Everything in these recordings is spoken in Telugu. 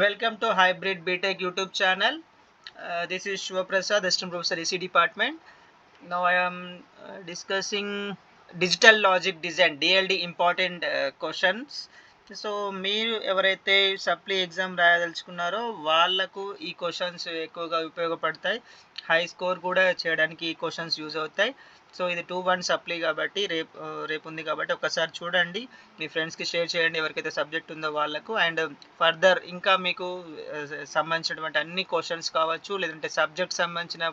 Welcome to Hybrid BTech YouTube channel. Uh, this is Shiva Prasad, Assistant Professor EC Department. Now I am uh, discussing digital logic design DLD important uh, questions. So మీరు ఎవరైతే సప్లీ ఎగ్జామ్ రాయదలుచుకున్నారో వాళ్ళకు ఈ క్వశ్చన్స్ ఎక్కువగా ఉపయోగపడతాయి హై స్కోర్ కూడా చేయడానికి ఈ క్వశ్చన్స్ యూజ్ అవుతాయి. సో ఇది టూ వన్ సప్లీ కాబట్టి రేపు రేపు ఉంది కాబట్టి ఒకసారి చూడండి. మీ ఫ్రెండ్స్కి షేర్ చేయండి ఎవరికైతే సబ్జెక్ట్ ఉందో వాళ్ళకు. అండ్ ఫర్దర్ ఇంకా మీకు సంబంధించినటువంటి అన్ని క్వశ్చన్స్ కావచ్చు లేదంటే సబ్జెక్ట్ సంబంధించిన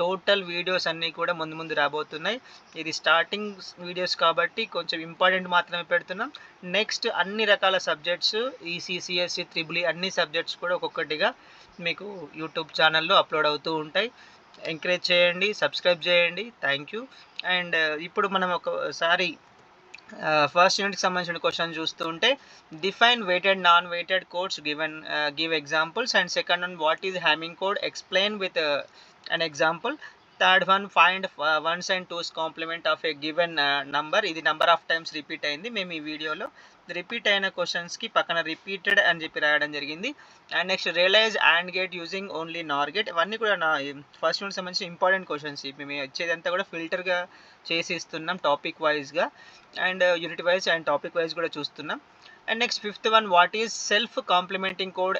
టోటల్ వీడియోస్ అన్నీ కూడా ముందు ముందు రాబోతున్నాయి. ఇది స్టార్టింగ్ వీడియోస్ కాబట్టి కొంచెం ఇంపార్టెంట్ మాత్రమే పెడుతున్నాం. నెక్స్ట్ అన్ని రకాల సబ్జెక్ట్స్ ఈసీసీఎస్సీ త్రిబుల్ e అన్ని సబ్జెక్ట్స్ కూడా ఒక్కొక్కటిగా మీకు యూట్యూబ్ ఛానల్లో అప్లోడ్ అవుతూ ఉంటాయి. ఎంకరేజ్ చేయండి సబ్స్క్రైబ్ చేయండి. Thank you. అండ్ ఇప్పుడు మనం ఒకసారి ఫస్ట్ యూనిట్కి సంబంధించిన క్వశ్చన్ చూస్తుంటే define weighted non weighted codes given give examples and second one what is Hamming code explain with an example third one find one's and two's complement of a given number ఇది నంబర్ ఆఫ్ టైమ్స్ రిపీట్ అయింది. మేము ఈ వీడియోలో రిపీట్ అయిన క్వశ్చన్స్కి పక్కన రిపీటెడ్ అని చెప్పి రాయడం జరిగింది. And next realize AND gate using only NOR gate ఇవన్నీ కూడా నా ఫస్ట్ యూనిట్ సంబంధించి ఇంపార్టెంట్ క్వశ్చన్స్ మేము వచ్చేదంతా కూడా ఫిల్టర్గా చేసి ఇస్తున్నాం టాపిక్ వైజ్గా and unit wise and topic wise కూడా చూస్తున్నాం. And next fifth one what is self complementing code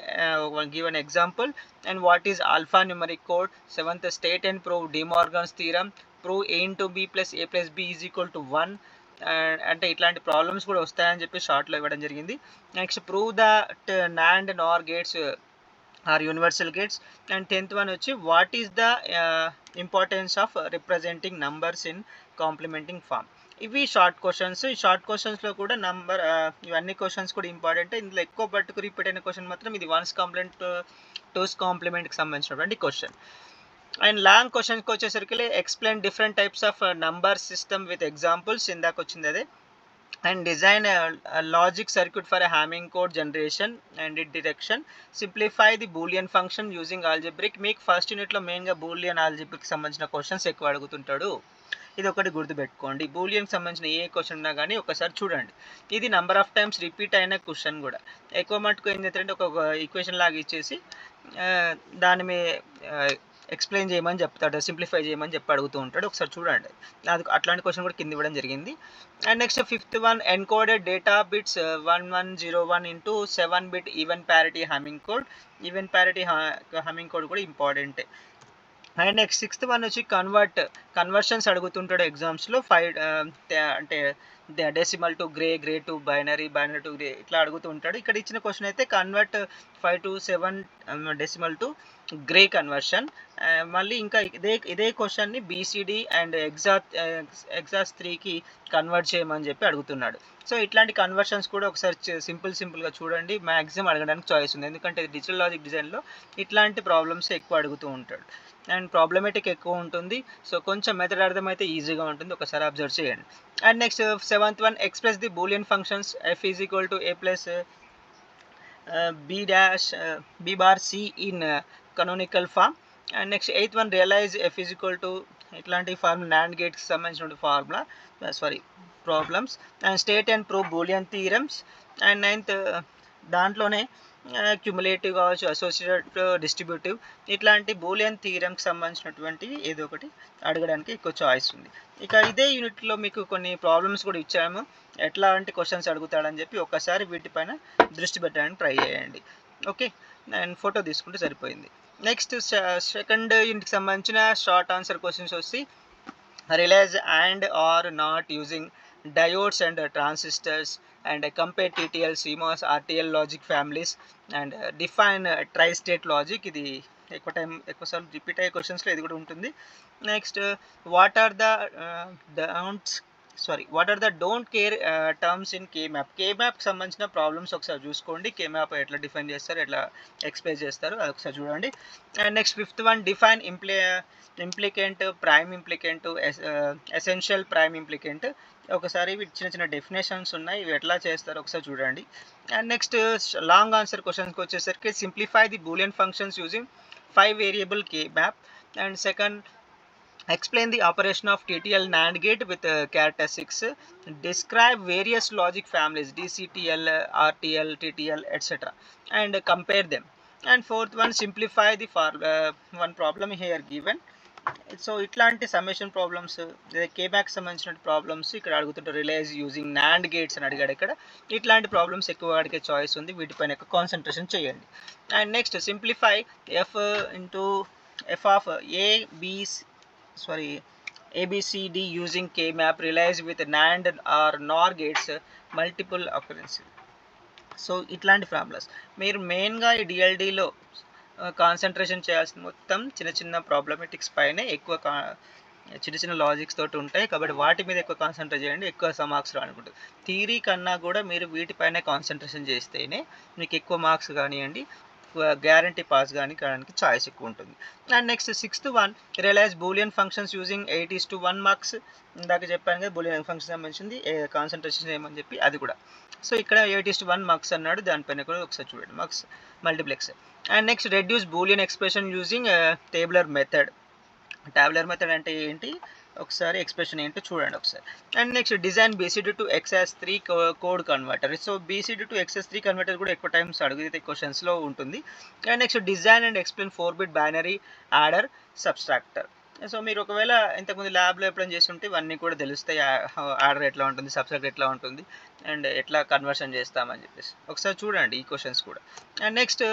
give an example and what is alpha numeric code seventh state and prove De Morgan's theorem prove ఎయిన్ to B plus A plus B is equal to one అంటే ఇట్లాంటి ప్రాబ్లమ్స్ కూడా వస్తాయని చెప్పి షార్ట్లో ఇవ్వడం జరిగింది. Next prove the NAND NOR gates are universal gates and tenth one వచ్చి what is the importance of representing numbers in complementing form ఇవి షార్ట్ క్వశ్చన్స్ ఈ షార్ట్ క్వశ్చన్స్లో కూడా నంబర్ uh, ఇవన్నీ క్వశ్చన్స్ కూడా ఇంపార్టెంట్ ఇందులో ఎక్కువ పట్టుకు రిపీట్ అయిన క్వశ్చన్ మాత్రం ఇది వన్స్ కాంప్లిమెంట్ టూస్ కాంప్లిమెంట్కి సంబంధించినటువంటి క్వశ్చన్ అండ్ లాంగ్ క్వశ్చన్కి వచ్చేసరికి explain different types of number system with examples ఇందాక వచ్చింది అదే. And design logic circuit for Hamming code generation and it direction simplify the Boolean function using algebraic మీకు ఫస్ట్ యూనిట్లో మెయిన్గా బూలియన్ ఆల్జిబ్రిక్ సంబంధించిన క్వశ్చన్స్ ఎక్కువ అడుగుతుంటాడు. ఇది ఒకటి గుర్తుపెట్టుకోండి. బూలియన్కి సంబంధించిన ఏ క్వశ్చన్ ఉన్నా కానీ ఒకసారి చూడండి. ఇది నెంబర్ ఆఫ్ టైమ్స్ రిపీట్ అయిన క్వశ్చన్ కూడా. ఎక్కువ మటుకు ఏం చేస్తారంటే ఒక ఈక్వేషన్ లాగా ఇచ్చేసి uh, దాని మీ uh, ఎక్స్ప్లెయిన్ చేయమని చెప్తాడు సింప్లిఫై చేయమని చెప్పి అడుగుతూ ఉంటాడు. ఒకసారి చూడండి. అది అట్లాంటి క్వశ్చన్ కూడా కింద ఇవ్వడం జరిగింది. And next fifth one encoded data bits one one zero one into seven bit even parity hamming code even parity hamming code కూడా ఇంపార్టెంటే అండ్ నెక్స్ట్ సిక్స్త్ వన్ వచ్చి కన్వర్ట్ కన్వర్షన్స్ అడుగుతుంటాడు ఎగ్జామ్స్లో ఫైవ్ uh, అంటే decimal to gray gray to binary binary to gray ఇట్లా అడుగుతూ ఉంటాడు. ఇక్కడ ఇచ్చిన క్వశ్చన్ అయితే convert five to seven decimal to gray conversion మళ్ళీ ఇంకా ఇదే ఇదే క్వశ్చన్ని బీసీడీ అండ్ ఎగ్జా ఎగ్జాస్ త్రీకి కన్వర్ట్ చేయమని చెప్పి అడుగుతున్నాడు. సో ఇట్లాంటి కన్వర్షన్స్ కూడా ఒకసారి సింపుల్ సింపుల్గా చూడండి. మ్యాక్సిమం అడగడానికి చాయిస్ ఉంది. ఎందుకంటే డిజిటల్ లాజిక్ డిజైన్లో ఇట్లాంటి ప్రాబ్లమ్స్ ఎక్కువ అడుగుతూ ఉంటాడు. అండ్ ప్రాబ్లమేటిక్ ఎక్కువ ఉంటుంది. సో కొంచెం మెథడ్ అర్థమైతే ఈజీగా ఉంటుంది. ఒకసారి అబ్జర్వ్ చేయండి. And next seven seventh one express the boolean functions F is equal to A plus B dash B bar C in canonical form and next eighth one realize F is equal to ఇట్లాంటి ఫార్మ్ నాండ్ గేట్స్కి సంబంధించిన formula sorry problems and state and prove boolean theorems and ninth దాంట్లోనే క్యుములేటివ్ కావచ్చు అసోసియేట్ డిస్ట్రిబ్యూటివ్ ఇట్లాంటి బూలియన్ థీరంకి సంబంధించినటువంటి ఏదో ఒకటి అడగడానికి ఎక్కువ చాయిస్ ఉంది. ఇక ఇదే యూనిట్లో మీకు కొన్ని ప్రాబ్లమ్స్ కూడా ఇచ్చాము. ఎట్లాంటి క్వశ్చన్స్ అడుగుతాడని చెప్పి ఒక్కసారి వీటిపైన దృష్టి పెట్టడానికి ట్రై చేయండి. ఓకే అండ్ ఫోటో తీసుకుంటే సరిపోయింది. నెక్స్ట్ సెకండ్ యూనిట్కి సంబంధించిన షార్ట్ ఆన్సర్ క్వశ్చన్స్ వచ్చి realize AND OR NOT using diodes and transistors and compare TTL CMOS RTL logic families and define tri state logic ఇది ఎక్కువ టైం ఎక్కువసార్లు రిపీట్ అయ్యే క్వశ్చన్స్లో ఇది కూడా ఉంటుంది. Next what are the doubts sorry what are the don't care terms in K map K మ్యాప్కి సంబంధించిన ప్రాబ్లమ్స్ ఒకసారి చూసుకోండి. కే మ్యాప్ ఎట్లా డిఫైన్ చేస్తారు ఎట్లా ఎక్స్ప్లెయిన్ చేస్తారు అది ఒకసారి చూడండి. And next fifth one define ఇంప్లే implicant prime implicant essential prime implicant ఒకసారి ఇవి చిన్న చిన్న డెఫినేషన్స్ ఉన్నాయి ఇవి ఎట్లా చేస్తారో ఒకసారి చూడండి. అండ్ నెక్స్ట్ లాంగ్ ఆన్సర్ క్వశ్చన్స్కి వచ్చేసరికి simplify the Boolean functions using five variable K map and second explain the operation of TTL NAND gate with uh, characteristics, describe various logic families DCTL, uh, RTL, TTL, etc. and uh, compare them. And fourth one, simplify the for, uh, one problem here given. So ఇట్లాంటి సమ్మేషన్ ప్రాబ్లమ్స్ కేబ్యాక్ సంబంధించిన ప్రాబ్లమ్స్ ఇక్కడ అడుగుతుంటే రిలైజ్ యూజింగ్ నాండ్ గేట్స్ అని అడిగాడు ఇక్కడ ఇట్లాంటి ప్రాబ్లమ్స్ ఎక్కువ అడిగే చాయిస్ ఉంది వీటిపైన ఎక్కువ కాన్సన్ట్రేషన్ చేయండి and next simplify F into F of A B sorry ABCD using K-map relies with NAND or NOR gates multiple occurrences. So ఇట్లాంటి ఫార్ములాస్ మీరు మెయిన్గా ఈ డిఎల్డిలో కాన్సన్ట్రేషన్ చేయాల్సిన మొత్తం చిన్న చిన్న ప్రాబ్లమెటిక్స్ పైనే ఎక్కువ కా- చిన్న చిన్న లాజిక్స్ తోటి ఉంటాయి. కాబట్టి వాటి మీద ఎక్కువ కాన్సన్ట్రేట్ చేయండి ఎక్కువ మార్క్స్ రానుకుంటుంది థీరీ కన్నా కూడా మీరు వీటిపైనే కాన్సన్ట్రేషన్ చేస్తేనే మీకు ఎక్కువ మార్క్స్ కానివ్వండి గ్యారంటీ పాస్ కానీ కావడానికి ఛాయిస్ ఎక్కువ ఉంటుంది. And next sixth one realize Boolean functions using eight is to one marks ఇందాక చెప్పాను కదా బూలియన్ ఫంక్షన్ సంబంధించింది కాన్సన్ట్రేషన్ ఏమని చెప్పి అది కూడా. సో ఇక్కడ eight is to one marks అన్నాడు దానిపైన కూడా ఒకసారి చూడండి marks multiplex and next reduce Boolean expression using tabular method tabular method అంటే ఏంటి? ఒకసారి ఎక్స్ప్రెషన్ ఏంటో చూడండి ఒకసారి. And next design BCD to excess three code converter so BCD to excess three converter కూడా ఎక్కువ టైమ్స్ అడిగితే క్వశ్చన్స్లో ఉంటుంది. And next design and explain four bit binary adder subtractor so మీరు ఒకవేళ ఇంతకుముందు ల్యాబ్లో ఎప్పుడైనా చేస్తుంటే ఇవన్నీ కూడా తెలుస్తాయి. ఆర్డర్ ఎట్లా ఉంటుంది సబ్స్ట్రాక్ట్ ఎట్లా ఉంటుంది అండ్ ఎట్లా కన్వర్షన్ చేస్తామని చెప్పేసి. ఒకసారి చూడండి ఈ క్వశ్చన్స్ కూడా. అండ్ నెక్స్ట్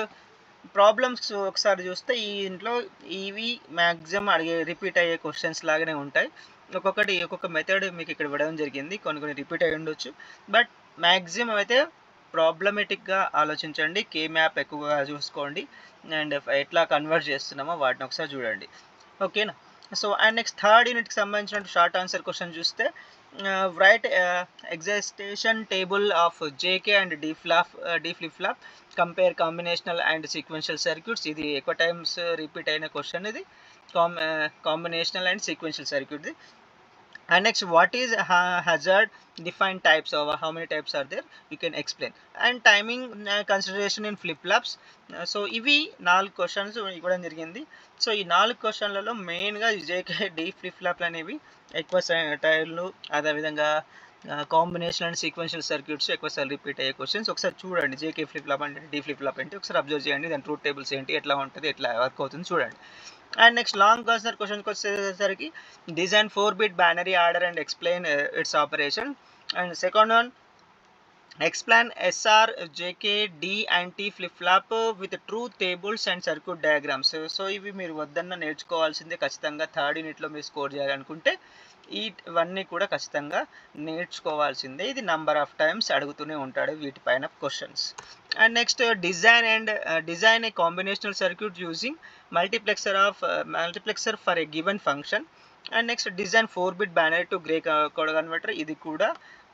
ప్రాబ్లమ్స్ ఒకసారి చూస్తే ఈ ఇంట్లో ఇవి మ్యాక్సిమం అడిగే రిపీట్ అయ్యే క్వశ్చన్స్ లాగానే ఉంటాయి. ఒక్కొక్కటి ఒక్కొక్క మెథడ్ మీకు ఇక్కడ ఇవ్వడం జరిగింది. కొన్ని కొన్ని రిపీట్ అయి ఉండొచ్చు. బట్ మ్యాక్సిమం అయితే ప్రాబ్లమెటిక్గా ఆలోచించండి. కే మ్యాప్ ఎక్కువగా చూసుకోండి. అండ్ ఎట్లా కన్వర్ట్ చేస్తున్నామో వాటిని ఒకసారి చూడండి. ఓకేనా సో అండ్ నెక్స్ట్ థర్డ్ యూనిట్కి సంబంధించిన షార్ట్ ఆన్సర్ క్వశ్చన్ చూస్తే write excitation table of JK and D flop D flip flop compare combinational and sequential circuits ఇది ఎక్కువ టైమ్స్ రిపీట్ అయిన క్వశ్చన్ ఇది. Comb combinational and sequential circuit and next what is ha- hazard defined types of how many types are there? You can explain. And timing uh, consideration in flip flops so uh, ఇవి నాలుగు క్వశ్చన్స్ ఇవ్వడం జరిగింది. సో ఈ నాలుగు క్వశ్చన్లలో మెయిన్గా జేకే డి ఫ్లిప్ ఫ్లాప్లు అనేవి ఎక్కువ టైర్లు అదేవిధంగా కాంబినేషన్ అండ్ సీక్వెన్షియల్ సర్క్యూట్స్ ఎక్కువసార్లు రిపీట్ అయ్యే క్వశ్చన్స్ ఒకసారి చూడండి జేకే ఫ్లిప్ ఫ్లాప్ అంటే డీ ఫ్లిప్ ఫ్లాప్ ఏంటి? ఒకసారి అబ్జర్వ్ చేయండి దాని ట్రూత్ టేబుల్స్ ఏంటి? ఎట్లా ఉంటుంది? ఎట్లా వర్క్ అవుతుంది? చూడండి. అండ్ నెక్స్ట్ లాంగ్ కర్సర్ క్వశ్చన్కి వచ్చేసరికి design four bit binary adder and explain its operation and second one explain SR JK D and T flip flop with truth tables and circuit diagrams so ఇవి మీరు వద్దన్న నేర్చుకోవాల్సిందే ఖచ్చితంగా. థర్డ్ యూనిట్లో మీరు స్కోర్ చేయాలనుకుంటే ఈ ఇవన్నీ కూడా ఖచ్చితంగా నేర్చుకోవాల్సిందే. ఇది నంబర్ ఆఫ్ టైమ్స్ అడుగుతూనే ఉంటాడు వీటిపైన questions and next design and design a combinational circuit using multiplexer of multiplexer for a given function and next design four bit binary to Gray code converter ఇది కూడా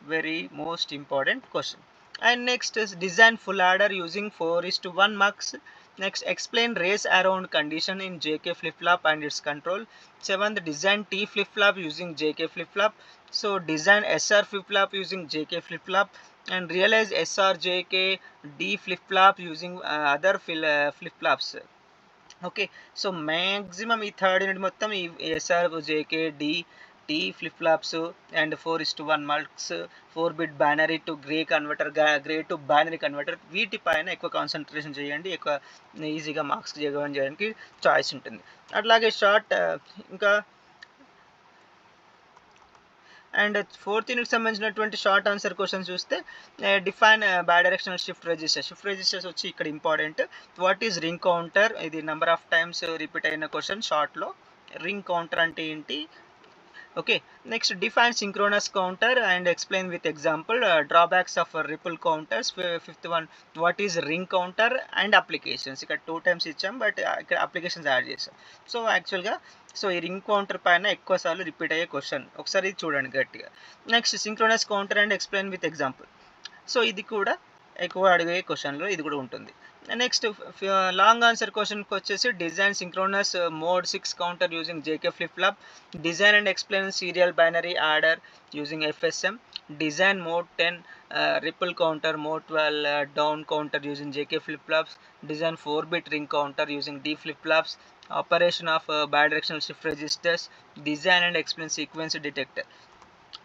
very most important question and next design full adder using four is to one marks Next explain race around condition in JK flip flop and its control seventh design T flip flop using JK flip flop so design SR flip flop using JK flip flop and realize SR, JK, D flip flop using uh, other fil- uh, flip flops. Okay so maximum ఈ థర్డ్ యూనిట్ మొత్తం ఈ SR JK D T flip flops and four is to one marks four bit binary to Gray converter Gray to binary converter వీటిపైన ఎక్కువ కాన్సన్ట్రేషన్ చేయండి ఎక్కువ ఈజీగా మార్క్స్ చేయడానికి చాయిస్ ఉంటుంది. అట్లాగే షార్ట్ uh, ఇంకా అండ్ ఫోర్త్ యూనిట్ సంబంధించినటువంటి షార్ట్ ఆన్సర్ క్వశ్చన్ చూస్తే define by directional shift register shift registers వచ్చి ఇక్కడ important what is ring counter ఇది నెంబర్ ఆఫ్ టైమ్స్ రిపీట్ అయిన క్వశ్చన్ షార్ట్లో రింగ్ కౌంటర్ అంటే ఏంటి? Okay next define synchronous counter and explain with example drawbacks of ripple counters fifth one what is ring counter and applications ఇక్కడ టూ టైమ్స్ ఇచ్చాం బట్ uh, ఇక్కడ అప్లికేషన్స్ యాడ్ చేసాం. సో యాక్చువల్గా సో ఈ రింగ్ కౌంటర్ పైన ఎక్కువసార్లు రిపీట్ అయ్యే క్వశ్చన్ ఒకసారి ఇది చూడండి గట్టిగా. Next synchronous counter and explain with example so ఇది కూడా ఎక్కువ అడిగే క్వశ్చన్లో ఇది కూడా ఉంటుంది. నెక్స్ట్ లాంగ్ ఆన్సర్ క్వశ్చన్కి వచ్చేసి design synchronous mod six counter using JK flip flop design and explain serial binary adder using FSM design mod ten ripple counter mod twelve down counter using JK flip flops design four bit ring counter using D flip flops operation of bidirectional shift registers design and explain sequence detector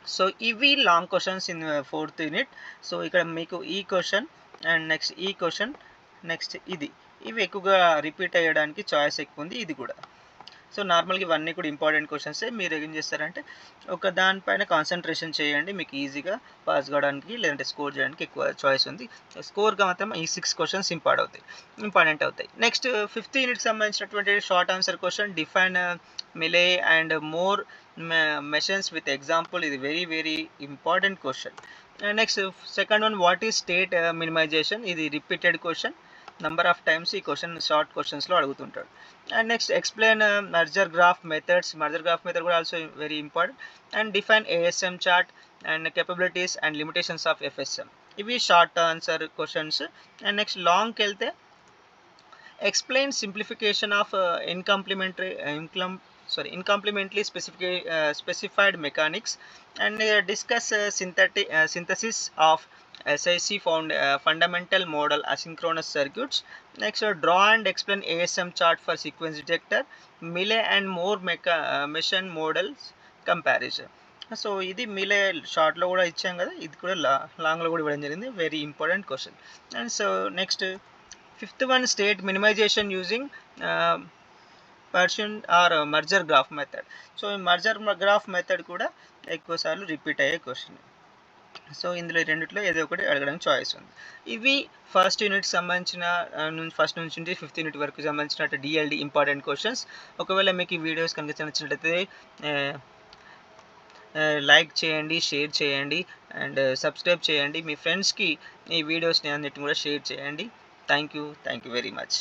so ఇవి long questions in fourth unit so ఇక్కడ మీకు ఈ క్వశ్చన్ అండ్ నెక్స్ట్ ఈ క్వశ్చన్ నెక్స్ట్ ఇది. ఇవి ఎక్కువగా రిపీట్ అయ్యడానికి చాయిస్ ఎక్కువ ఉంది ఇది కూడా. సో నార్మల్గా ఇవన్నీ కూడా ఇంపార్టెంట్ క్వశ్చన్స్. మీరు ఏం చేస్తారంటే ఒక దానిపైన కాన్సన్ట్రేషన్ చేయండి. మీకు ఈజీగా పాస్ కావడానికి లేదంటే స్కోర్ చేయడానికి ఎక్కువ చాయిస్ ఉంది. స్కోర్గా మాత్రం ఈ సిక్స్ క్వశ్చన్స్ ఇంపార్ట్ అవుతాయి. ఇంపార్టెంట్ అవుతాయి. నెక్స్ట్ ఫిఫ్త్ యూనిట్ సంబంధించినటువంటి short answer question. Define uh, Mealy and Moore machines with example. ఇది very very important question. Uh, next second one what is state uh, minimization? ఇది repeated question. Number of times ఈ క్వశ్చన్ షార్ట్ క్వశ్చన్స్లో అడుగుతుంటాడు. And next explain merger graph methods merger graph method కూడా also very important and define ASM chart and capabilities and limitations of FSM ఇవి short answer questions and next లాంగ్కి వెళ్తే explain simplification of incomplementary income sorry incompletely specific specified mechanics and discuss synthetic synthesis of SIC found uh, fundamental model asynchronous circuits next uh, draw and explain ASM chart for sequence detector Millet and more mecha uh, machine models comparison so ఇది మీలే షార్ట్లో కూడా ఇచ్చాం కదా ఇది కూడా లా లాంగ్లో కూడా ఇవ్వడం జరిగింది very important question and so next fifth one state minimization using partition or merger graph method so ఈ మర్జర్ గ్రాఫ్ మెథడ్ కూడా ఎక్కువసార్లు రిపీట్ అయ్యే క్వశ్చన్ సో ఇందులో రెండిట్లో ఏదో ఒకటి అడగడానికి చాయిస్ ఉంది. ఇవి ఫస్ట్ యూనిట్ సంబంధించిన ఫస్ట్ నుంచి ఫిఫ్త్ యూనిట్ వరకు సంబంధించిన డిఎల్డి ఇంపార్టెంట్ క్వశ్చన్స్ ఒకవేళ మీకు ఈ వీడియోస్ కనుక నచ్చినట్లయితే లైక్ చేయండి షేర్ చేయండి అండ్ సబ్స్క్రైబ్ చేయండి. మీ ఫ్రెండ్స్కి ఈ వీడియోస్ని అన్నిటిని కూడా షేర్ చేయండి. Thank you thank you very much